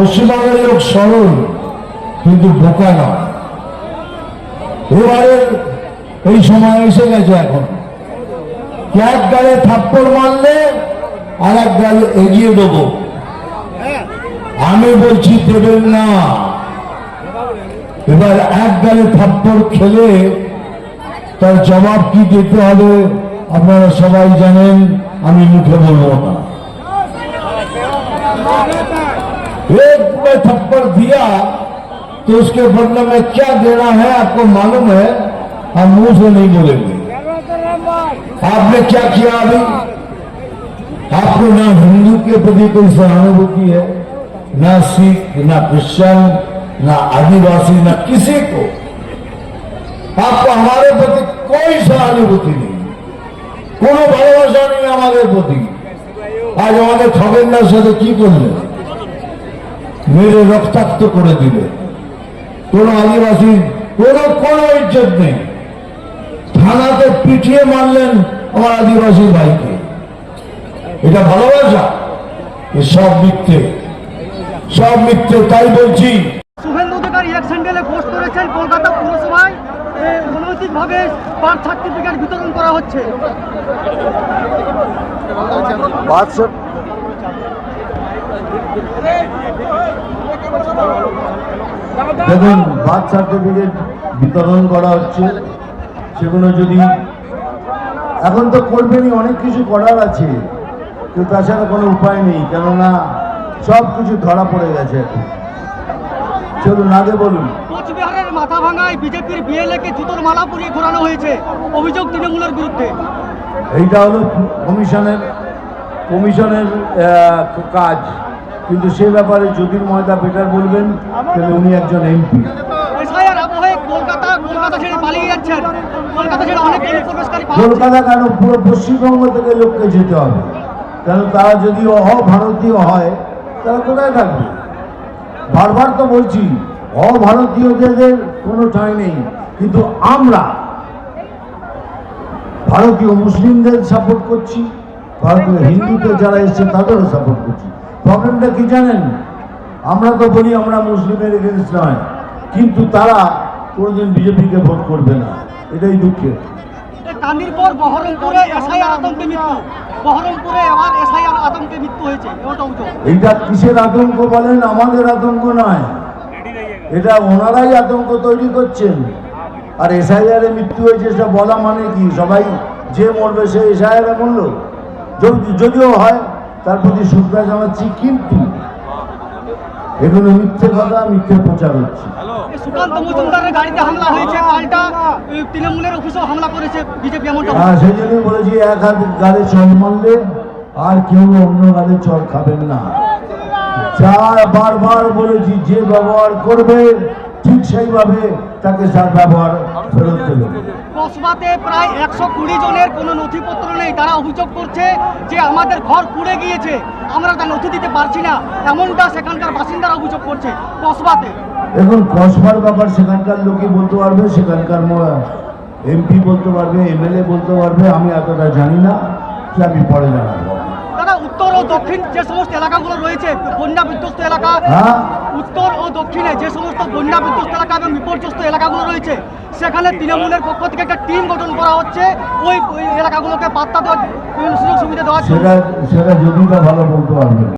পশ্চিমবঙ্গের লোক সরল, কিন্তু বোকা নয়। এবারে এই সময় এসে গেছে এখন। এক গালে থাপ্পড় মারলে আর এক গালে এগিয়ে দেবো। আমি বলছি দেবেন না। এবার এক গালে থাপ্পড় খেলে তার জবাব কি দিতে হবে, আপনারা সবাই জানেন, আমি মুখে বলব না। एक में थप्पड़ दिया तो उसके बदले में क्या देना है आपको मालूम है हम मुंह से नहीं बोलेंगे आपने क्या किया अभी आपको ना हिंदू के प्रति कोई सहानुभूति है ना सिख ना क्रिश्चियन ना आदिवासी ना किसी को आपको हमारे प्रति कोई सहानुभूति नहीं কোনো ভালোবাসা নেই আমাদের প্রতি আজ আমাদের খগেনদার সাথে কি করলেন মেরে রক্তাক্ত করে দিবে কোন আদিবাসী কোন কোন ইজ্জত নেই থানাতে পিটিয়ে মারলেন আমার আদিবাসী ভাইকে। এটা ভালোবাসা? সব মিথ্যে। সব মিথ্যে তাই বলছি। শুভেন্দু অধিকারী এক স্যান্ডেলে পোস্ট করেছেন কলকাতা পুরসভায় অনৈতিকভাবে বার্থ সার্টিফিকেট বিতরণ করা হচ্ছে। দেখুন বার্থ সার্টিফিকেট বিতরণ করা হচ্ছে। সেগুলো যদি এখন তো করবেনই অনেক কিছু করার আছে কিন্তু তাছাড়া কোনো উপায় নেই কেননা সব কিছু ধরা পড়ে গেছে এখন। চলুন আগে বলুন। কোচবিহারের মাথা ভাঙায় বিজেপির বিএলএকে জুতোর মালা পরিয়ে ঘোরানো হয়েছে অভিযোগ তৃণমূলের বিরুদ্ধে। এইটা হলো কমিশনের কমিশনের কাজ। কিন্তু সে ব্যাপারে যদির ময়দা বেটার বলবেন তাহলে উনি একজন এমপি। কলকাতা কেন? পুরো পশ্চিমবঙ্গ থেকে লোককে যেতে হবে। কেন তারা যদি অভারতীয় হয় তারা কোথায় থাকবে? বারবার তো বলছি অভারতীয়দের কোনো ঠাঁই নেই। কিন্তু আমরা ভারতীয় মুসলিমদের সাপোর্ট করছি ভারতীয় হিন্দুদের যারা এসছে তাদেরও সাপোর্ট করছি। প্রবলেমটা কি জানেন? আমরা তো বলি আমরা মুসলিমের এগেনস্ট নয় কিন্তু তারা কোনোদিন বিজেপিকে ভোট করবে না। এটাই দুঃখের। কান্দির পর বহরমপুরে এসআইআর আতঙ্কে মৃত্যু। বহরমপুরে আবার এসআইআর আতঙ্কে মৃত্যু হয়েছে। এমনটা এইটা কিসের আতঙ্ক বলেন? আমাদের আতঙ্ক নয়। এটা ওনারাই আতঙ্ক তৈরি করছেন। আর এসআইআর এ মৃত্যু হয়েছে সেটা বলা মানে কি? সবাই যে মরবে সে এসআইআর এ মরল যদি- যদিও হয় তার প্রতি শ্রদ্ধা জানাচ্ছি কিন্তু এগুলো মিথ্যে কথা মিথ্যে প্রচার হচ্ছে। সুকান্ত মজুমদারের গাড়িতে হামলা হয়েছে তৃণমূলের অফিসেও হামলা করেছে বিজেপি এমনটা। হ্যাঁ সেই জন্যই বলেছি এক হাত গালে চর মারলে আর কেউ অন্য গালে চর খাবেন না। যা বারবার বলেছি যে ব্যবহার করবে ঠিক সেইভাবে তাকে তার ব্যবহার ফেরত দেবে কসবাতে প্রায় একশো কুড়ি জনের কোনো নথিপত্র নেই। তারা অভিযোগ করছে যে আমাদের ঘর পুড়ে গিয়েছে। আমরা তা নথি দিতে পারছি না। এমনটা সেখানকার বাসিন্দারা অভিযোগ করছে কসবাতে। এখন কসবার ব্যাপার সেখানকার লোকই বলতে পারবে সেখানকার এমপি বলতে পারবে এমএলএ বলতে পারবে আমি এতটা জানি না। সে আমি পরে জানাব। ও দক্ষিণ যে সমস্ত এলাকাগুলো রয়েছে বন্যা বিধ্বস্ত এলাকা হ্যাঁ। উত্তর ও দক্ষিণে যে সমস্ত বন্যা বিধ্বস্ত এলাকা এবং বিপর্যস্ত এলাকাগুলো রয়েছে সেখানে তৃণমূলের পক্ষ থেকে একটা টিম গঠন করা হচ্ছে। ওই এলাকাগুলোকে পাত্তা দেওয়ার সুযোগ সুবিধা দেওয়া সেটা সেটা যদি ভালো বলতে পারবে